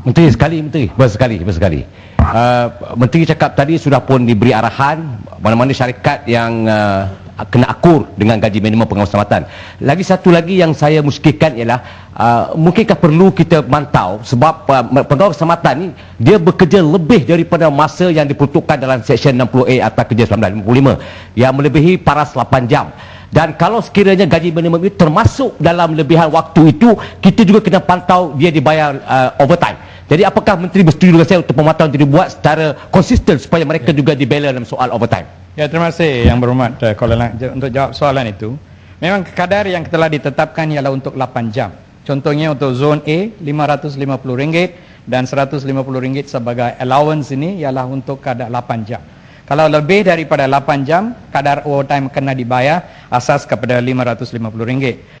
Menteri sekali, Menteri. Betul sekali, betul sekali. Uh, Menteri cakap tadi sudah pun diberi arahan mana-mana syarikat yang uh, kena akur dengan gaji minimum pengawas selamatan. Lagi satu lagi yang saya muskilkan ialah uh, mungkinkah perlu kita mantau sebab uh, pengawas selamatan ni dia bekerja lebih daripada masa yang diperuntukkan dalam Seksyen 60A Akta Kerja 1955 yang melebihi paras 8 jam. Dan kalau sekiranya gaji minimum itu termasuk dalam lebihan waktu itu, kita juga kena pantau dia dibayar uh, overtime. Jadi apakah Menteri bersetuju dengan saya untuk pemantauan itu dibuat secara konsisten supaya mereka juga dibela dalam soal overtime? Ya, terima kasih Yang Berhormat uh, Kuala Lang untuk jawab soalan itu. Memang kadar yang telah ditetapkan ialah untuk 8 jam. Contohnya untuk zon A RM550 dan RM150 sebagai allowance ini ialah untuk kadar 8 jam. Kalau lebih daripada 8 jam, kadar overtime kena dibayar asas kepada RM550.